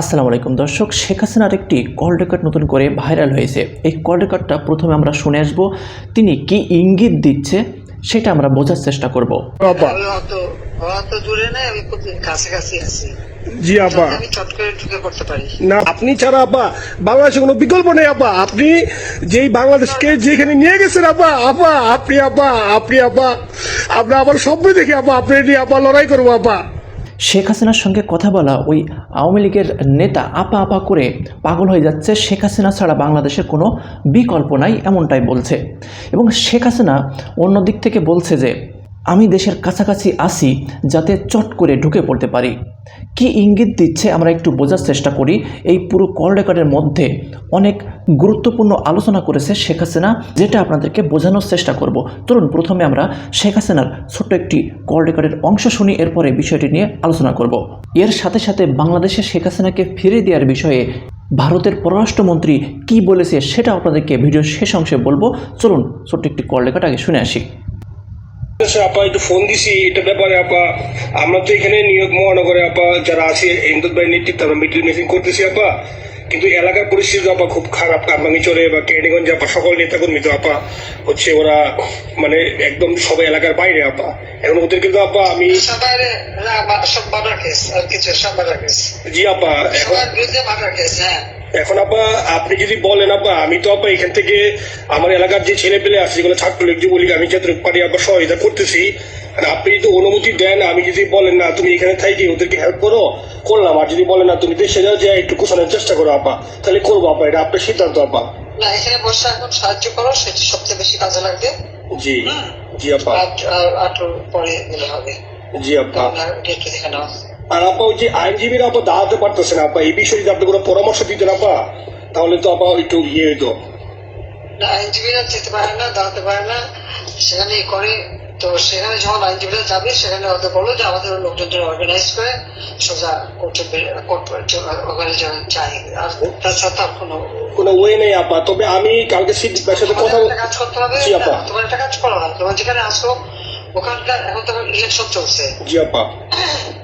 আসসালামু আলাইকুম দর্শক শেখ হাসিনার একটি কল রেকর্ড নতুন করে ভাইরাল হয়েছে। এই কল রেকর্ডটা প্রথমে আমরা শুনে আসব তিনি কি ইঙ্গিত দিচ্ছে সেটা আমরা বোঝার চেষ্টা করব। জি আপা আমি চট করে ঢুকে পড়তে পারি। না আপনি ছাড়া আপা বাংলাদেশে কোনো বিকল্প নেই আপা আপনি যেই বাংলাদেশকে যেখানে নিয়ে গেছেন আপা আপা আপনি আপা আপনি আপা আমরা আবার স্বপ্ন দেখি আপা আপনি নিয়ে আপা লড়াই করব আপা শেখ হাসিনার সঙ্গে কথা বলা ওই আওয়ামী লীগের নেতা আপা আপা করে পাগল হয়ে যাচ্ছে, শেখ হাসিনা ছাড়া বাংলাদেশের কোনো বিকল্প নাই, এমনটাই বলছে। এবং শেখ হাসিনা অন্য দিক থেকে বলছে যে আমি দেশের কাছাকাছি আসি যাতে চট করে ঢুকে পড়তে পারি। কি ইঙ্গিত দিচ্ছে আমরা একটু বোঝার চেষ্টা করি। এই পুরো কল রেকর্ডের মধ্যে অনেক গুরুত্বপূর্ণ আলোচনা করেছে শেখ হাসিনা, যেটা আপনাদেরকে বোঝানোর চেষ্টা করব। চলুন প্রথমে আমরা শেখ হাসিনার ছোট্ট একটি কল রেকর্ডের অংশ শুনি, এরপরে বিষয়টি নিয়ে আলোচনা করব। এর সাথে সাথে বাংলাদেশে শেখ হাসিনাকে ফিরে দেওয়ার বিষয়ে ভারতের পররাষ্ট্রমন্ত্রী কি বলেছে সেটা আপনাদেরকে ভিডিওর শেষ অংশে বলব। চলুন ছোট্ট একটি কল রেকর্ড আগে শুনে আসি। আপা একটু ফোন দিছি। এটা ব্যাপারে আপা আমরা তো এখানে নিয়োগ মহানগরে আপা যারা আছে ইন্দুর ভাই নেতৃত্বে আমরা মিটিং মিটিং করতেছি আপা। কিন্তু এলাকার পরিস্থিতি আপা খুব খারাপ কামরাঙ্গি চলে বা কেরানীগঞ্জে আপা সকল নেতাকর্মী তো আপা হচ্ছে ওরা মানে একদম সবাই এলাকার বাইরে আপা। এখন ওদের কিন্তু আপা আমি সব সব জি আপা এখন এখন আপা আপনি যদি বলেন আপা আমি তো আপা এখান থেকে আমার এলাকার যে ছেলে পেলে আছে যেগুলো ছাত্রলীগ যুবলীগ আমি পারি আপা সহায়তা করতেছি আর আপনি যদি অনুমতি দেন আমি যদি বলেন না তুমি এখানে থাকি ওদেরকে হেল্প করো করলাম। আর যদি বলেন না তুমি দেশে যাও যে একটু কুশানোর চেষ্টা করো আপা তাহলে করব আপা। এটা আপনার সিদ্ধান্ত আপা। না এখানে বসে এখন সাহায্য করো সেটা সবচেয়ে বেশি কাজে লাগবে। জি জি আপা। আটুর পরে হবে। জি আপা। আর আপা ওই যে আইনজীবীরা আপা দাঁড়াতে পারতেছে না আপা এই বিষয়ে যদি আপনি কোনো পরামর্শ দিতেন আপা তাহলে তো আপা একটু ইয়ে হইতো। আইনজীবীরা যেতে পারে না দাঁড়াতে পারে না। সেখানে করে তো সেখানে যখন আইনজীবীরা যাবে সেখানে ওদের বলল যে আমাদের লোকজন অর্গানাইজ করে সোজা কোর্টে ওখানে যাই আর তাছাড়া তার কোনো কোনো ওয়ে নেই আপা তবে আমি কালকে সিদ্দিকের সাথে কথা কাজ করতে হবে। জি আপা। তোমার একটা কাজ করো না তোমার যেখানে আসো ওখানকার এখন তোমার ইলেকশন চলছে। জি আপা।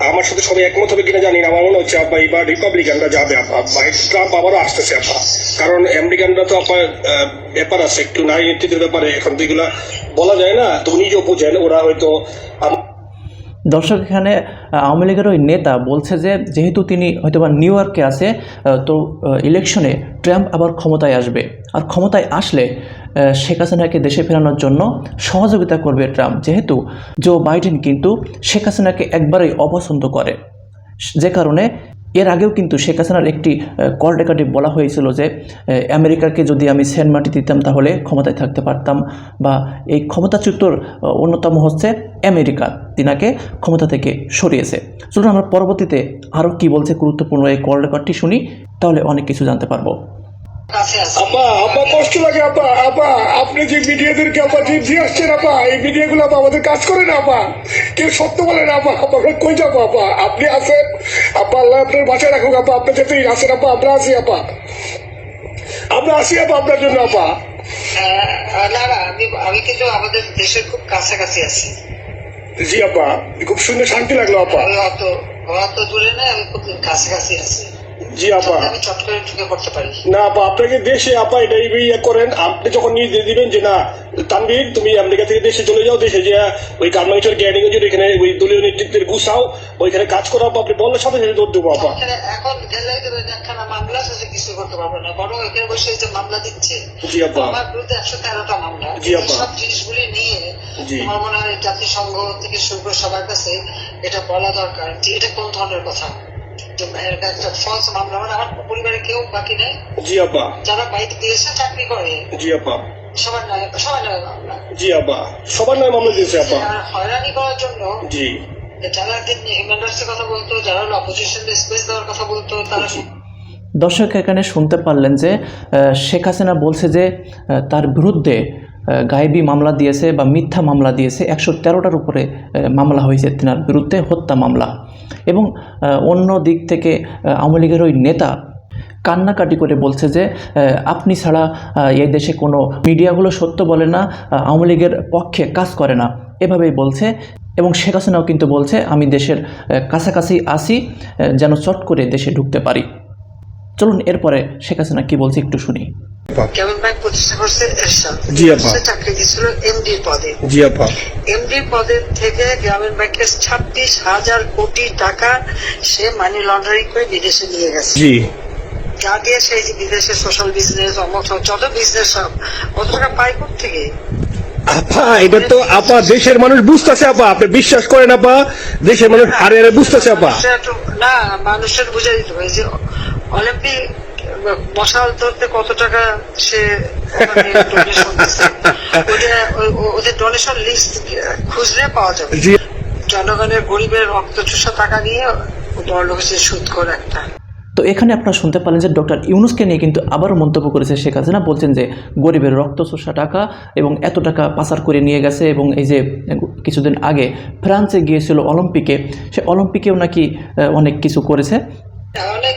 আমার সাথে সবাই একমত হবে কিনা জানি না। আমার মনে হচ্ছে আপা এবার রিপাবলিকানরা যাবে বাইট ট্রাম্প আবারও আসতেছে আব্বা। কারণ আমেরিকানরা তো আপা আহ, ব্যাপার আছে একটু নারী নেতৃত্বের ব্যাপারে এখন তো এগুলা বলা যায় না তো নিজেও বোঝেন ওরা হয়তো দর্শক এখানে আওয়ামী লীগের ওই নেতা বলছে যে, যেহেতু তিনি হয়তোবা নিউ ইয়র্কে আছে তো ইলেকশনে ট্রাম্প আবার ক্ষমতায় আসবে। আর ক্ষমতায় আসলে শেখ হাসিনাকে দেশে ফেরানোর জন্য সহযোগিতা করবে ট্রাম্প। যেহেতু জো বাইডেন কিন্তু শেখ হাসিনাকে একবারেই অপছন্দ করে। যে কারণে এর আগেও কিন্তু শেখ হাসিনার একটি কল রেকর্ডে বলা হয়েছিল যে আমেরিকাকে যদি আমি সেন মাটি দিতাম তাহলে ক্ষমতায় থাকতে পারতাম বা এই ক্ষমতাচ্যুতর অন্যতম হচ্ছে আমেরিকা, তিনাকে ক্ষমতা থেকে সরিয়েছে। চলুন আমরা পরবর্তীতে আরও কি বলছে গুরুত্বপূর্ণ এই কল রেকর্ডটি শুনি, তাহলে অনেক কিছু জানতে পারব। আপা আপা কষ্ট লাগে আপা আপা। আপনি যে মিডিয়াদেরকে আপা যে দিয়ে আসছেন আপা এই মিডিয়াগুলো আপা আমাদের কাজ করে না আপা। কেউ সত্য বলে না আপা। আমরা কই যাব আপা? আপনি আছেন? আপা আল্লাহ আপনার বাঁচায় রাখুক আপা। আপনি যেতেই আসেন আপা আমরা আসি আপা। আমরা আসি আপা আপনার জন্য আপা। না না আমি আমি কিন্তু আমাদের দেশের খুব কাছাকাছি আছি। জি আপা। খুব সুন্দর শান্তি লাগল আপা। আমি অত অত দূরে নাই আমি খুব কাছাকাছি আছি। জি আপা। আমি চট করে ঢুকে পড়তে পারি। না আপা আপনাকে দেশে আপা এটা ইয়ে করেন আপনি যখন নির্দেশ দিবেন যে না তানভীর তুমি আমেরিকা থেকে দেশে চলে যাও দেশে যে ওই কারমাইচর গ্যারিগঞ্জের এখানে ওই দলীয় নেতৃত্বের গুছাও ওইখানে কাজ করো আপা আপনি বললে সাথে সাথে দৌড় দেবো আপা। এখন গেলে একখানা মামলা আছে কিছু করতে পারবে না। বরং এখানে বসে যে মামলা দিচ্ছে জি আপা। আমার বিরুদ্ধে একশো তেরোটা মামলা। জি আপা। সব জিনিসগুলি নিয়ে। আমার মনে হয় জাতিসংঘ থেকে শুরু করে সবার কাছে এটা বলা দরকার যে এটা কোন ধরনের কথা? ফলস মামলা মানে আমার পরিবারে কেউ বাকি নেই। জি আপা যারা বাইরে দিয়েছে চাকরি করে। জি আপা সবার নামে সবার নামে মামলা। জি আপা সবার নয় মামলা দিয়েছে আপা হয়রানি করার জন্য জি। যারা হিউম্যান রাইটসের কথা বলতো যারা অপোজিশন স্পেস দেওয়ার কথা বলতো তারা দর্শক এখানে শুনতে পারলেন যে আহ, শেখ হাসিনা বলছে যে আহ, তার বিরুদ্ধে গায়েবী মামলা দিয়েছে বা মিথ্যা মামলা দিয়েছে, একশো তেরোটার উপরে মামলা হয়েছে তেনার বিরুদ্ধে হত্যা মামলা। এবং অন্য দিক থেকে আওয়ামী লীগের ওই নেতা কান্নাকাটি করে বলছে যে আপনি ছাড়া এই দেশে কোনো মিডিয়াগুলো সত্য বলে না আওয়ামী লীগের পক্ষে কাজ করে না। এভাবেই বলছে এবং শেখ হাসিনাও কিন্তু বলছে, আমি দেশের কাছাকাছি আসি যেন চট করে দেশে ঢুকতে পারি। চলুন এরপরে শেখ হাসিনা কি বলছে একটু শুনি। কেমন প্রতিষ্ঠা করছে এরশাদ। চাকরি দিয়েছিল এমডির পদে। জি আপা এমডির পদের থেকে গ্রামীণ ব্যাংকের ছাব্বিশ হাজার কোটি টাকা সে মানি লন্ডারিং করে বিদেশে নিয়ে গেছে। জি। যা দিয়ে সেই যে বিদেশে সোশ্যাল বিজনেস অমত যত বিজনেস সব অত টাকা পায় থেকে আপা এটা তো আপা দেশের মানুষ বুঝতেছে আপা আপনি বিশ্বাস করেন আপা দেশের মানুষ হারে হারে বুঝতেছে আপা না মানুষের বুঝে দিতে হবে যে অলিম্পিক মশাল ধরতে কত টাকা সে ওদের ডোনেশন লিস্ট খুঁজলে পাওয়া যাবে। জনগণের গরিবের রক্ত চুষা টাকা নিয়ে বড় লোক হচ্ছে সুদ করে একটা। তো এখানে আপনারা শুনতে পারলেন যে ডক্টর ইউনুসকে নিয়ে কিন্তু আবারও মন্তব্য করেছে শেখ হাসিনা। বলছেন যে গরিবের রক্ত চোষা টাকা এবং এত টাকা পাচার করে নিয়ে গেছে এবং এই যে কিছুদিন আগে ফ্রান্সে গিয়েছিল অলিম্পিকে। সে অলিম্পিকেও নাকি আহ, অনেক কিছু করেছে। অনেক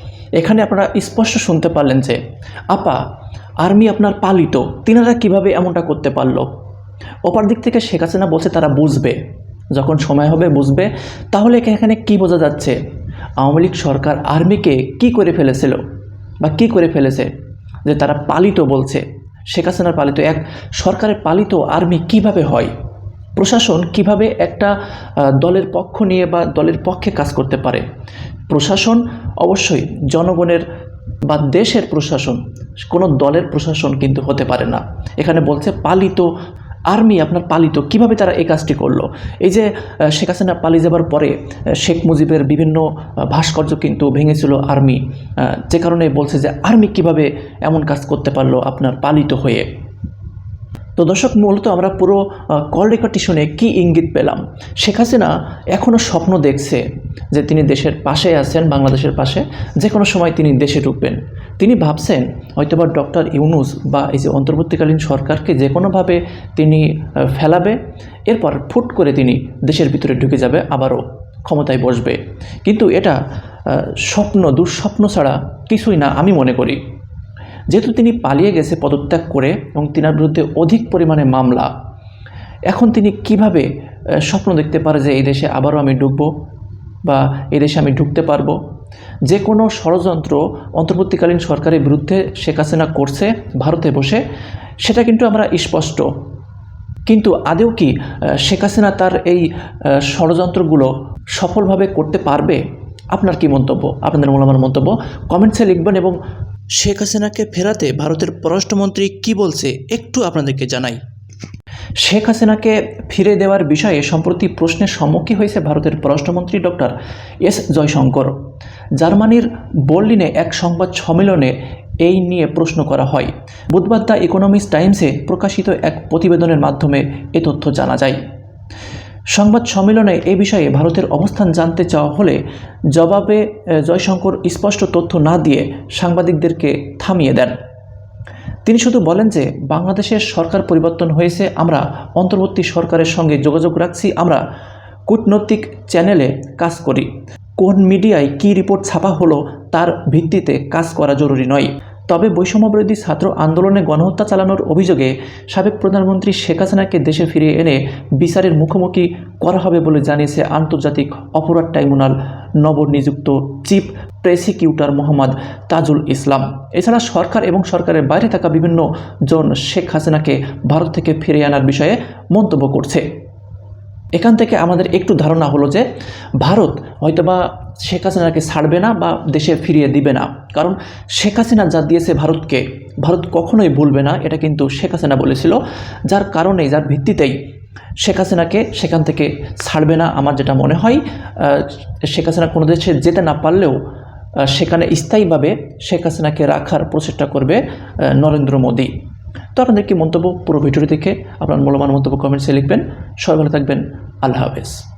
এখানে আপনারা স্পষ্ট শুনতে পারলেন যে, আপা, আর্মি আপনার পালিত। তিনারা কীভাবে এমনটা করতে পারল? অপর দিক থেকে শেখ হাসিনা বলছে, তারা বুঝবে। যখন সময় হবে, বুঝবে। তাহলে এখানে কি বোঝা যাচ্ছে? আওয়ামী লীগ সরকার আর্মিকে কি করে ফেলেছিল? বা কি করে ফেলেছে? যে তারা পালিত বলছে। শেখ হাসিনার পালিত এক সরকারের পালিত আর্মি কীভাবে হয়? প্রশাসন কীভাবে একটা দলের পক্ষ নিয়ে বা দলের পক্ষে কাজ করতে পারে? প্রশাসন, অবশ্যই জনগণের বা দেশের প্রশাসন, কোনো দলের প্রশাসন কিন্তু হতে পারে না। এখানে বলছে পালিত আর্মি আপনার পালিত, কীভাবে তারা এই কাজটি করল? এই যে শেখ হাসিনা পালিয়ে যাবার পরে শেখ মুজিবের বিভিন্ন ভাস্কর্য কিন্তু ভেঙেছিল আর্মি। যে কারণে বলছে যে আর্মি কীভাবে এমন কাজ করতে পারল আপনার পালিত হয়ে। তো দর্শক, মূলত আমরা পুরো কল রেকর্ডটি শুনে কী ইঙ্গিত পেলাম? শেখ হাসিনা এখনও স্বপ্ন দেখছে। যে তিনি দেশের পাশে আছেন, বাংলাদেশের পাশে, যে কোনো সময় তিনি দেশে ঢুকবেন। তিনি ভাবছেন, হয়তোবা ডক্টর ইউনুস বা এই যে অন্তর্বর্তীকালীন সরকারকে যে কোনোভাবে তিনি ফেলাবে, এরপর ফুট করে তিনি দেশের ভিতরে ঢুকে যাবে, আবারও ক্ষমতায় বসবে। কিন্তু এটা স্বপ্ন, দুঃস্বপ্ন ছাড়া কিছুই না আমি মনে করি। যেহেতু তিনি পালিয়ে গেছে পদত্যাগ করে এবং তিনার বিরুদ্ধে অধিক পরিমাণে মামলা, এখন তিনি কীভাবে স্বপ্ন দেখতে পারে যে এই দেশে আবারও আমি ঢুকবো? বা এদেশে আমি ঢুকতে পারব। যে কোনো ষড়যন্ত্র অন্তর্বর্তীকালীন সরকারের বিরুদ্ধে শেখ হাসিনা করছে ভারতে বসে, সেটা কিন্তু আমরা স্পষ্ট। কিন্তু আদেও কি শেখ হাসিনা তার এই ষড়যন্ত্রগুলো সফলভাবে করতে পারবে? আপনার কি মন্তব্য? আপনাদের মূল্যবান মন্তব্য কমেন্টসে লিখবেন এবং শেখ হাসিনাকে ফেরাতে ভারতের পররাষ্ট্রমন্ত্রী কি বলছে একটু আপনাদেরকে জানাই। শেখ হাসিনাকে ফিরে দেওয়ার বিষয়ে সম্প্রতি প্রশ্নের সম্মুখীন হয়েছে ভারতের পররাষ্ট্রমন্ত্রী ডক্টর এস জয়শঙ্কর। জার্মানির বর্লিনে এক সংবাদ সম্মেলনে এই নিয়ে প্রশ্ন করা হয়। বুধবার দ্য ইকোনমিক্স টাইমসে প্রকাশিত এক প্রতিবেদনের মাধ্যমে এ তথ্য জানা যায়। সংবাদ সম্মেলনে এ বিষয়ে ভারতের অবস্থান জানতে চাওয়া হলে জবাবে জয়শঙ্কর স্পষ্ট তথ্য না দিয়ে সাংবাদিকদেরকে থামিয়ে দেন। তিনি শুধু বলেন যে বাংলাদেশের সরকার পরিবর্তন হয়েছে, আমরা অন্তর্বর্তী সরকারের সঙ্গে যোগাযোগ রাখছি, আমরা কূটনৈতিক চ্যানেলে কাজ করি। কোন মিডিয়ায় কি রিপোর্ট ছাপা হলো তার ভিত্তিতে কাজ করা জরুরি নয়। তবে বৈষম্যবিরোধী ছাত্র আন্দোলনে গণহত্যা চালানোর অভিযোগে সাবেক প্রধানমন্ত্রী শেখ হাসিনাকে দেশে ফিরিয়ে এনে বিচারের মুখোমুখি করা হবে বলে জানিয়েছে আন্তর্জাতিক অপরাধ ট্রাইব্যুনাল নবনিযুক্ত চিফ প্রসিকিউটর মোহাম্মদ তাজুল ইসলাম। এছাড়া সরকার এবং সরকারের বাইরে থাকা বিভিন্ন জন শেখ হাসিনাকে ভারত থেকে ফিরিয়ে আনার বিষয়ে মন্তব্য করছে। এখান থেকে আমাদের একটু ধারণা হলো যে ভারত হয়তোবা শেখ হাসিনাকে ছাড়বে না বা দেশে ফিরিয়ে দিবে না। কারণ শেখ হাসিনা যা দিয়েছে ভারতকে, ভারত কখনোই ভুলবে না, এটা কিন্তু শেখ হাসিনা বলেছিল। যার কারণে যার ভিত্তিতেই শেখ হাসিনাকে সেখান থেকে ছাড়বে না আমার যেটা মনে হয়। শেখ হাসিনা কোনো দেশে যেতে না পারলেও সেখানে স্থায়ীভাবে শেখ হাসিনাকে রাখার প্রচেষ্টা করবে নরেন্দ্র মোদী। তো আপনাদের কি মন্তব্য পুরো ভিডিওটি দেখে আপনার মূল্যবান মন্তব্য কমেন্টসে লিখবেন। সবাই ভালো থাকবেন। আল্লাহ হাফেজ।